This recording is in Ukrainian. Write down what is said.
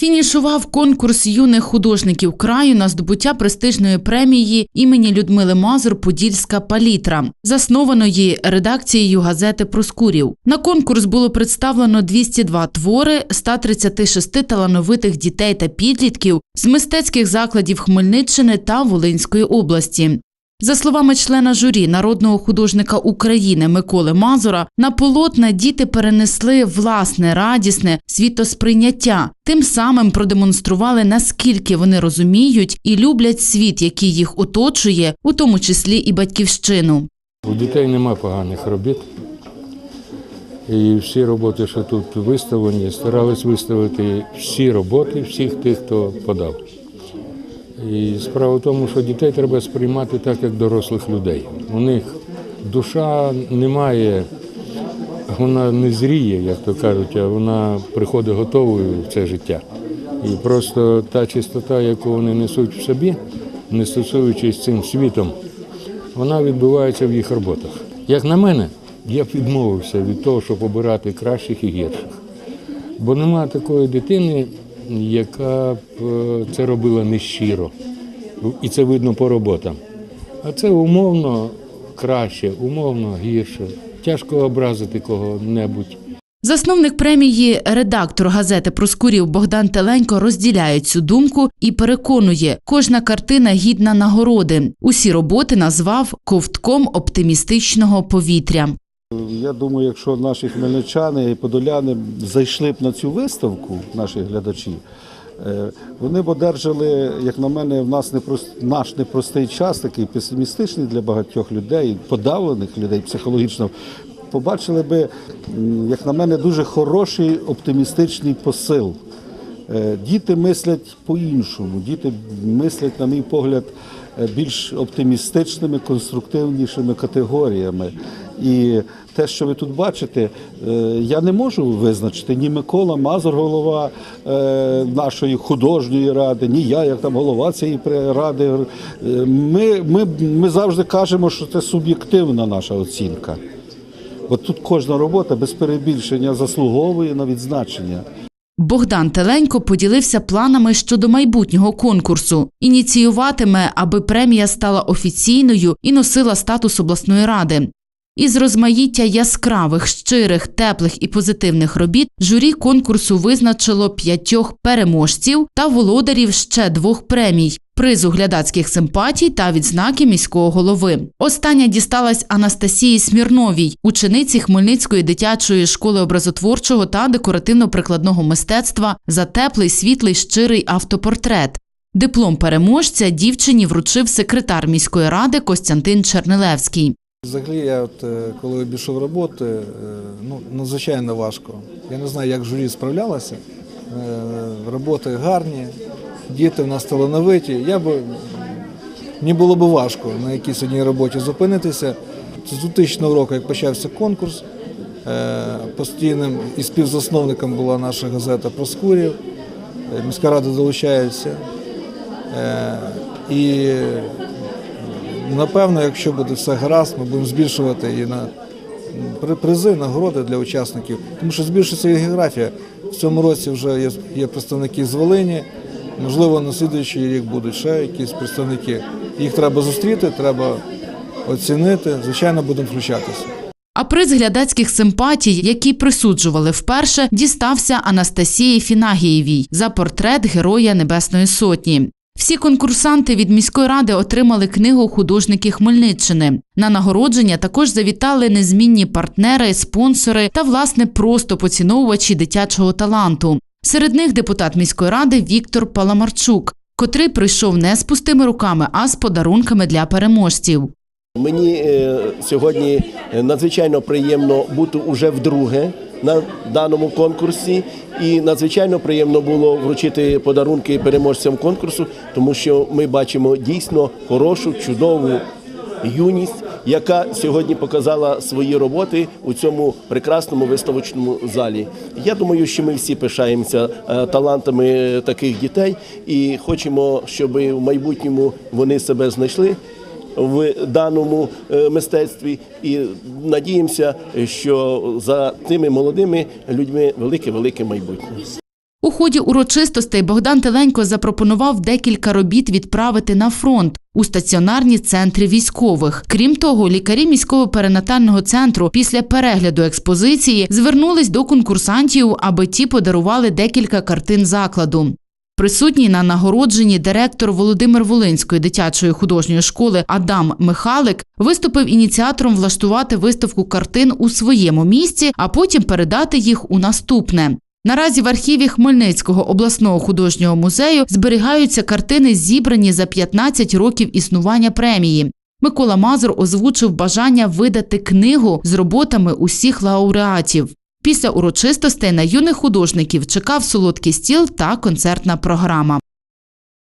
Фінішував конкурс юних художників краю на здобуття престижної премії імені Людмили Мазур Подільська палітра, заснованої редакцією газети Проскурів. На конкурс було представлено 202 твори 136 талановитих дітей та підлітків з мистецьких закладів Хмельниччини та Волинської області. За словами члена журі народного художника України Миколи Мазура, на полотна діти перенесли власне радісне світосприйняття, тим самим продемонстрували, наскільки вони розуміють і люблять світ, який їх оточує, у тому числі і батьківщину. У дітей нема поганих робіт. І всі роботи, що тут виставлені, старались виставити всі роботи, всіх тих, хто подав. І справа в тому, що дітей треба сприймати так, як дорослих людей. У них душа немає, вона не зріє, як то кажуть, а вона приходить готовою в це життя. І просто та чистота, яку вони несуть в собі, не стосуючись цим світом, вона відбувається в їх роботах. Як на мене, я б відмовився від того, щоб обирати кращих і гірших. Бо нема такої дитини, яка б е, це робила нещиро. І це видно по роботам. А це умовно краще, умовно гірше. Тяжко образити кого-небудь. Засновник премії, редактор газети Проскурів Богдан Теленько розділяє цю думку і переконує, кожна картина гідна нагороди. Усі роботи назвав ковтком оптимістичного повітря. Я думаю, якщо наші хмельничани і подоляни зайшли б на цю виставку, наші глядачі, е, вони б одержали, як на мене, в нас непрос- наш непростий час, такий песимістичний для багатьох людей, подавлених людей психологічно. Побачили би, як на мене, дуже хороший оптимістичний посил. Е, Діти мислять по-іншому. Діти мислять, на мій погляд, більш оптимістичними, конструктивнішими категоріями. І те, що ви тут бачите, е, я не можу визначити ні Микола Мазур, голова е, нашої художньої ради, ні я, як там голова цієї ради. Е, Ми, ми, ми завжди кажемо, що це суб'єктивна наша оцінка. Бо тут кожна робота без перебільшення заслуговує на відзначення. Богдан Теленько поділився планами щодо майбутнього конкурсу. Ініціюватиме, аби премія стала офіційною і носила статус обласної ради. Із розмаїття яскравих, щирих, теплих і позитивних робіт журі конкурсу визначило п'ятьох переможців та володарів ще двох премій. Призу глядацьких симпатій та відзнаки міського голови. Остання дісталась Анастасії Смірновій, учениці Хмельницької дитячої школи образотворчого та декоративно-прикладного мистецтва за теплий, світлий, щирий автопортрет. Диплом переможця дівчині вручив секретар міської ради Костянтин Чернилевський. Взагалі, я от е, коли обійшов роботи, е, ну надзвичайно важко. Я не знаю, як журі справлялося. Е, Роботи гарні, діти в нас талановиті. Я би мені було б важко на якійсь одній роботі зупинитися. З 2000 року, як почався конкурс, е, постійним і співзасновником була наша газета Проскурів. Е, Міська рада долучається. Е, І Напевно, якщо буде все гаразд, ми будемо збільшувати і на призи, нагороди для учасників, тому що збільшується географія. В цьому році вже є представники з Волині. Можливо, на слідуючий рік будуть ще якісь представники. Їх треба зустріти, треба оцінити. Звичайно, будемо включатися. А приз глядацьких симпатій, які присуджували вперше, дістався Анастасії Фінагієвій за портрет Героя Небесної Сотні. Всі конкурсанти від міської ради отримали книгу художники Хмельниччини. На нагородження також завітали незмінні партнери, спонсори та, власне, просто поціновувачі дитячого таланту. Серед них депутат міської ради Віктор Паламарчук, котрий прийшов не з пустими руками, а з подарунками для переможців. Мені е, сьогодні е, надзвичайно приємно бути уже вдруге на даному конкурсі, і надзвичайно приємно було вручити подарунки переможцям конкурсу, тому що ми бачимо дійсно хорошу, чудову юність, яка сьогодні показала свої роботи у цьому прекрасному виставочному залі. Я думаю, що ми всі пишаємося е, талантами таких дітей і хочемо, щоб в майбутньому вони себе знайшли в даному е, мистецтві, і надіємося, що за тими молодими людьми велике велике майбутнє. У ході урочистостей Богдан Теленько запропонував декілька робіт відправити на фронт у стаціонарні центри військових. Крім того, лікарі міського перинатального центру після перегляду експозиції звернулись до конкурсантів, аби ті подарували декілька картин закладу. Присутній на нагородженні директор Володимир Волинської дитячої художньої школи Адам Михалик виступив ініціатором влаштувати виставку картин у своєму місці, а потім передати їх у наступне. Наразі в архіві Хмельницького обласного художнього музею зберігаються картини, зібрані за 15 років існування премії. Микола Мазур озвучив бажання видати книгу з роботами усіх лауреатів. Після урочистостей на юних художників чекав солодкий стіл та концертна програма.